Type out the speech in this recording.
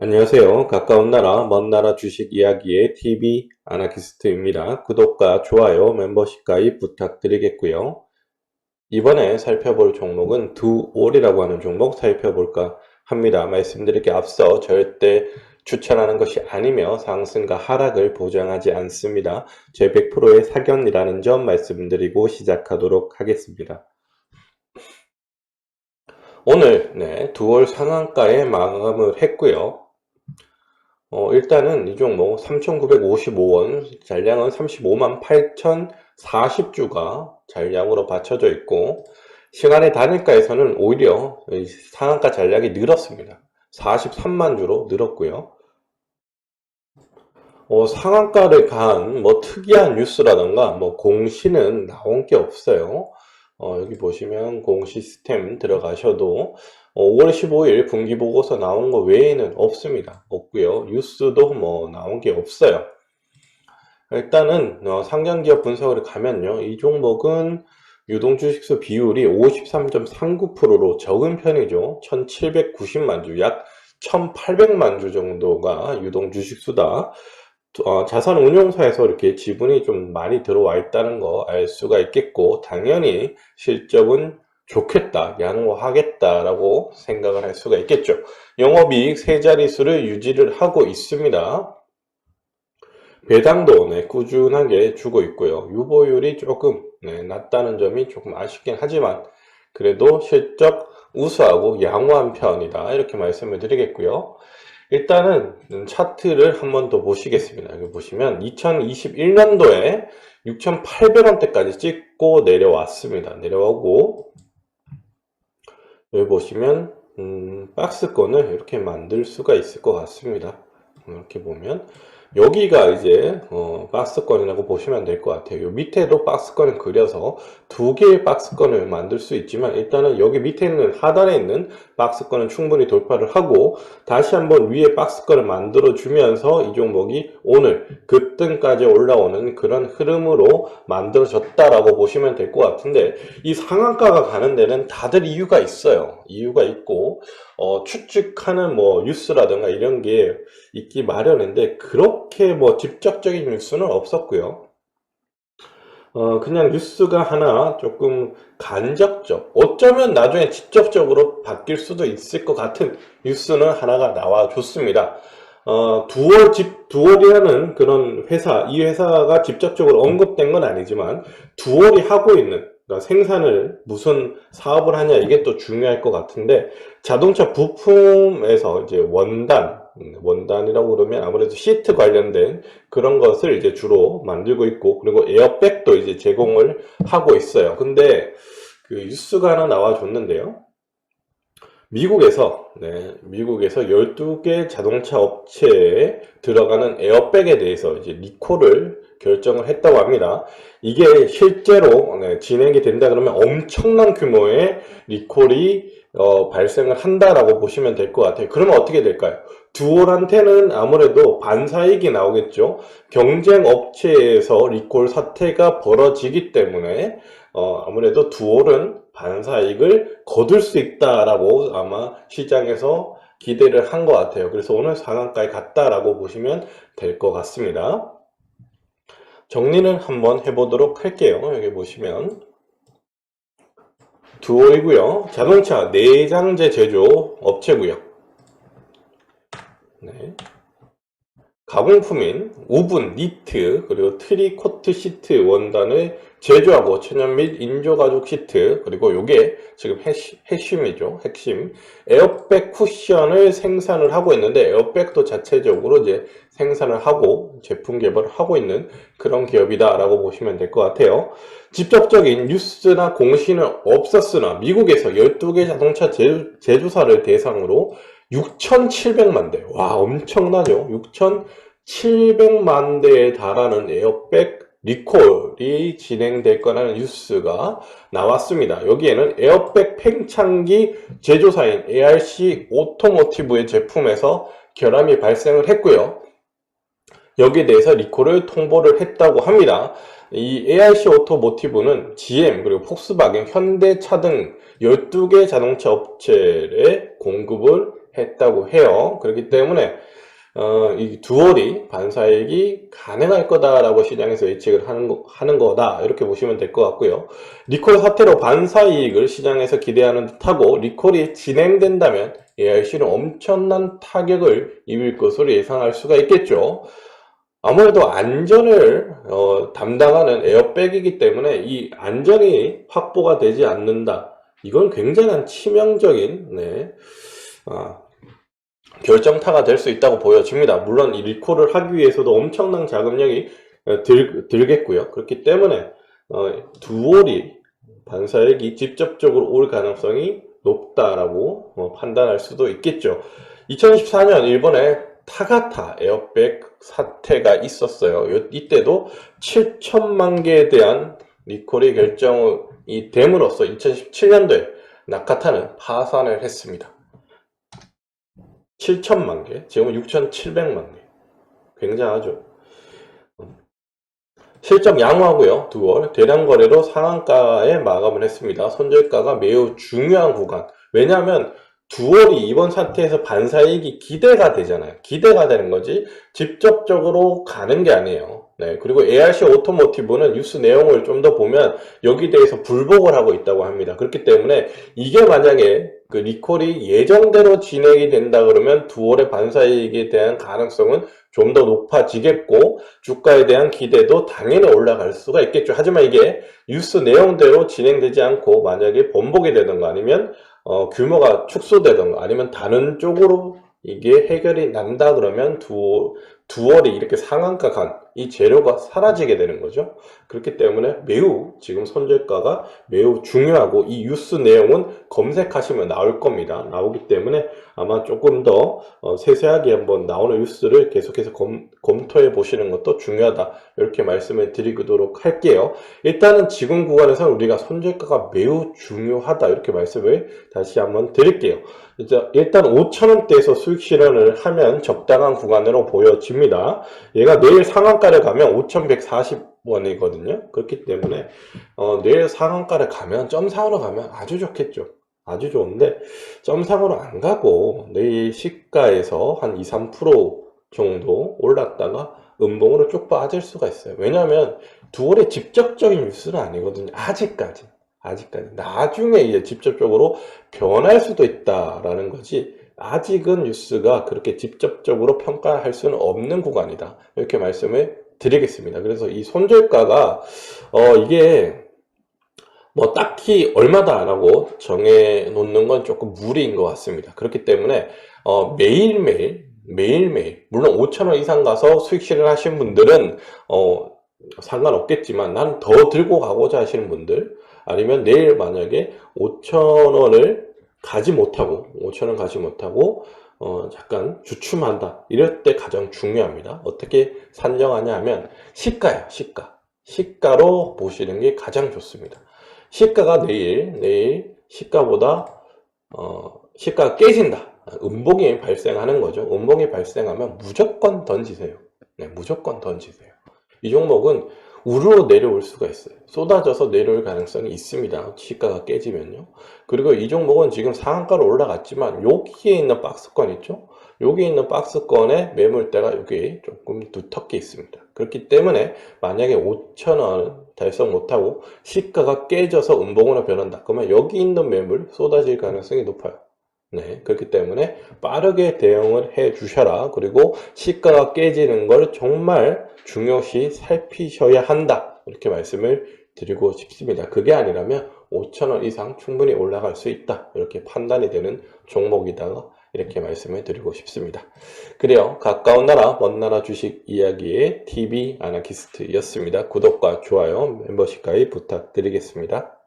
안녕하세요. 가까운 나라, 먼 나라 주식 이야기의 TV 아나키스트입니다. 구독과 좋아요, 멤버십 가입 부탁드리겠고요. 이번에 살펴볼 종목은 두올이라고 하는 종목 살펴볼까 합니다. 말씀드리기 앞서 절대 추천하는 것이 아니며 상승과 하락을 보장하지 않습니다. 제 100%의 사견이라는 점 말씀드리고 시작하도록 하겠습니다. 오늘 네, 두월 상한가에 마감을 했고요. 어, 일단은 이 종목 3,955원, 잔량은 35만 8,040주가 잔량으로 받쳐져 있고, 시간의 단일가에서는 오히려 이 상한가 잔량이 늘었습니다. 43만 주로 늘었고요. 어, 상한가를 간 뭐 특이한 뉴스라던가 뭐 공시는 나온 게 없어요. 어, 여기 보시면 공시스템 들어가셔도 어, 5월 15일 분기보고서 나온 거 외에는 없습니다. 없고요. 뉴스도 뭐 나온 게 없어요. 일단은 어, 상장기업 분석을 가면요. 이 종목은 유동주식수 비율이 53.39%로 적은 편이죠. 1790만 주, 약 1800만 주 정도가 유동주식수다. 어, 자산운용사에서 이렇게 지분이 좀 많이 들어와 있다는 거 알 수가 있겠고, 당연히 실적은 좋겠다, 양호하겠다라고 생각을 할 수가 있겠죠. 영업이익 세 자릿수를 유지를 하고 있습니다. 배당도 네, 꾸준하게 주고 있고요. 유보율이 조금 네, 낮다는 점이 조금 아쉽긴 하지만 그래도 실적 우수하고 양호한 편이다 이렇게 말씀을 드리겠고요. 일단은 차트를 한 번 더 보시겠습니다. 여기 보시면 2021년도에 6,800원대까지 찍고 내려왔습니다. 내려오고 여기 보시면 음, 박스권을 이렇게 만들 수가 있을 것 같습니다. 이렇게 보면 여기가 이제 어, 박스권이라고 보시면 될 것 같아요. 요 밑에도 박스권을 그려서 두 개의 박스권을 만들 수 있지만 일단은 여기 밑에 있는 하단에 있는 박스권은 충분히 돌파를 하고 다시 한번 위에 박스권을 만들어 주면서 이 종목이 오늘 급등까지 올라오는 그런 흐름으로 만들어졌다라고 보시면 될 것 같은데 이 상한가가 가는 데는 다들 이유가 있어요. 이유가 있고 어, 추측하는 뭐 뉴스라든가 이런 게 있기 마련인데 그렇게 뭐 직접적인 뉴스는 없었고요. 어, 그냥 뉴스가 하나 조금 간접적, 어쩌면 나중에 직접적으로 바뀔 수도 있을 것 같은 뉴스는 하나가 나와줬습니다. 어, 두월 집, 두월이라는 그런 회사, 이 회사가 직접적으로 언급된 건 아니지만, 두월이 하고 있는, 그러니까 생산을 무슨 사업을 하냐, 이게 또 중요할 것 같은데, 자동차 부품에서 이제 원단, 음, 원단이라고 그러면 아무래도 시트 관련된 그런 것을 이제 주로 만들고 있고, 그리고 에어백도 이제 제공을 하고 있어요. 근데 그 뉴스가 하나 나와줬는데요. 미국에서, 네, 미국에서 12개 자동차 업체에 들어가는 에어백에 대해서 이제 리콜을 결정을 했다고 합니다. 이게 실제로 네, 진행이 된다 그러면 엄청난 규모의 리콜이 어, 발생을 한다라고 보시면 될 것 같아요. 그러면 어떻게 될까요? 두올한테는 아무래도 반사이익이 나오겠죠. 경쟁 업체에서 리콜 사태가 벌어지기 때문에 어, 아무래도 두올은 반사이익을 거둘 수 있다라고 아마 시장에서 기대를 한 것 같아요. 그래서 오늘 상한가에 갔다라고 보시면 될 것 같습니다. 정리는 한번 해보도록 할게요. 여기 보시면 두올이고요. 자동차 내장재 제조 업체고요. 네. 가공품인 우분, 니트, 그리고 트리 코트 시트 원단을 제조하고 천연 및 인조가죽 시트, 그리고 요게 지금 핵심, 핵심 이죠. 핵심. 에어백 쿠션을 생산을 하고 있는데, 에어백도 자체적으로 이제 생산을 하고 제품 개발을 하고 있는 그런 기업이다라고 보시면 될 것 같아요. 직접적인 뉴스나 공시는 없었으나, 미국에서 12개 자동차 제조, 제조사를 대상으로 6,700만 대. 와, 엄청나죠? 6,700만 대에 달하는 에어백 리콜이 진행될 거라는 뉴스가 나왔습니다. 여기에는 에어백 팽창기 제조사인 ARC 오토모티브의 제품에서 결함이 발생을 했고요. 여기에 대해서 리콜을 통보를 했다고 합니다. 이 ARC 오토모티브는 GM 그리고 폭스바겐, 현대차 등 12개 자동차 업체에 공급을 했다고 해요. 그렇기 때문에 어, 이 두월이 반사이익이 가능할 거다라고 시장에서 예측을 하는, 거, 하는 거다. 이렇게 보시면 될 것 같고요. 리콜 사태로 반사이익을 시장에서 기대하는 듯하고 리콜이 진행된다면 ARC는 엄청난 타격을 입을 것으로 예상할 수가 있겠죠. 아무래도 안전을 어, 담당하는 에어백이기 때문에 이 안전이 확보가 되지 않는다. 이건 굉장한 치명적인 네, 아, 결정타가 될 수 있다고 보여집니다. 물론 이 리콜을 하기 위해서도 엄청난 자금력이 어, 들, 들겠고요. 그렇기 때문에 어, 두올이 반사액이 직접적으로 올 가능성이 높다라고 어, 판단할 수도 있겠죠. 2014년 일본에 타가타 에어백 사태가 있었어요. 요- 이때도 7천만 개에 대한 리콜의 결정이 됨으로써 2017년도에 나카타는 파산을 했습니다. 7천만 개, 지금은 6,700만 개. 굉장하죠. 실적 양호하고요. 두월 대량 거래로 상한가에 마감을 했습니다. 손절가가 매우 중요한 구간. 왜냐하면 두월이 이번 사태에서 반사이익이 기대가 되잖아요. 기대가 되는 거지 직접적으로 가는 게 아니에요. 네. 그리고 ARC 오토모티브는 뉴스 내용을 좀 더 보면 여기 대해서 불복을 하고 있다고 합니다. 그렇기 때문에 이게 만약에 그 리콜이 예정대로 진행이 된다 그러면 두월의 반사이익에 대한 가능성은 좀 더 높아지겠고 주가에 대한 기대도 당연히 올라갈 수가 있겠죠. 하지만 이게 뉴스 내용대로 진행되지 않고 만약에 번복이 되든가 아니면 어, 규모가 축소되든가 아니면 다른 쪽으로 이게 해결이 난다 그러면 두, 두월이 이렇게 상한가 간 이 재료가 사라지게 되는 거죠. 그렇기 때문에 매우 지금 손절가가 매우 중요하고 이 뉴스 내용은 검색하시면 나올 겁니다. 나오기 때문에 아마 조금 더 어, 세세하게 한번 나오는 뉴스를 계속해서 검, 검토해 보시는 것도 중요하다. 이렇게 말씀을 드리도록 할게요. 일단은 지금 구간에서 우리가 손절가가 매우 중요하다. 이렇게 말씀을 다시 한번 드릴게요. 일단 5천원대에서 수익 실현을 하면 적당한 구간으로 보여집니다. 얘가 내일 상한가를 가면 5,140원이거든요. 그렇기 때문에 어, 내일 상한가를 가면 점상으로 가면 아주 좋겠죠. 아주 좋은데 점상으로 안 가고 내일 시가에서 한 2, 3% 정도 올랐다가 음봉으로 쭉 빠질 수가 있어요. 왜냐하면 두월의 직접적인 뉴스는 아니거든요. 아직까지. 아직까지. 나중에 이제 직접적으로 변할 수도 있다라는 거지. 아직은 뉴스가 그렇게 직접적으로 평가할 수는 없는 구간이다. 이렇게 말씀을 드리겠습니다. 그래서 이 손절가가, 어, 이게 뭐 딱히 얼마다라고 정해 놓는 건 조금 무리인 것 같습니다. 그렇기 때문에 어, 매일매일 매일매일 물론 5천원 이상 가서 수익 실현 하신 분들은 어, 상관없겠지만 난 더 들고 가고자 하시는 분들 아니면 내일 만약에 5천원을 가지 못하고 5천원 가지 못하고 어, 잠깐 주춤한다 이럴 때 가장 중요합니다. 어떻게 산정하냐 하면 시가야 시가 시가로 보시는 게 가장 좋습니다. 시가가 내일, 내일 시가보다, 어, 시가가 깨진다. 음봉이 발생하는 거죠. 음봉이 발생하면 무조건 던지세요. 네, 무조건 던지세요. 이 종목은 우르르 내려올 수가 있어요. 쏟아져서 내려올 가능성이 있습니다. 시가가 깨지면요. 그리고 이 종목은 지금 상한가로 올라갔지만 여기에 있는 박스권 있죠? 여기 있는 박스권의 매물대가 여기 조금 두텁게 있습니다. 그렇기 때문에 만약에 5천원 달성 못하고 시가가 깨져서 음봉으로 변한다. 그러면 여기 있는 매물 쏟아질 가능성이 높아요. 네, 그렇기 때문에 빠르게 대응을 해 주셔라. 그리고 시가가 깨지는 걸 정말 중요시 살피셔야 한다. 이렇게 말씀을 드리고 싶습니다. 그게 아니라면 5천원 이상 충분히 올라갈 수 있다. 이렇게 판단이 되는 종목이다가 이렇게 말씀을 드리고 싶습니다. 그래요. 가까운 나라, 먼 나라 주식 이야기의 TV 아나키스트였습니다. 구독과 좋아요, 멤버십 가입 부탁드리겠습니다.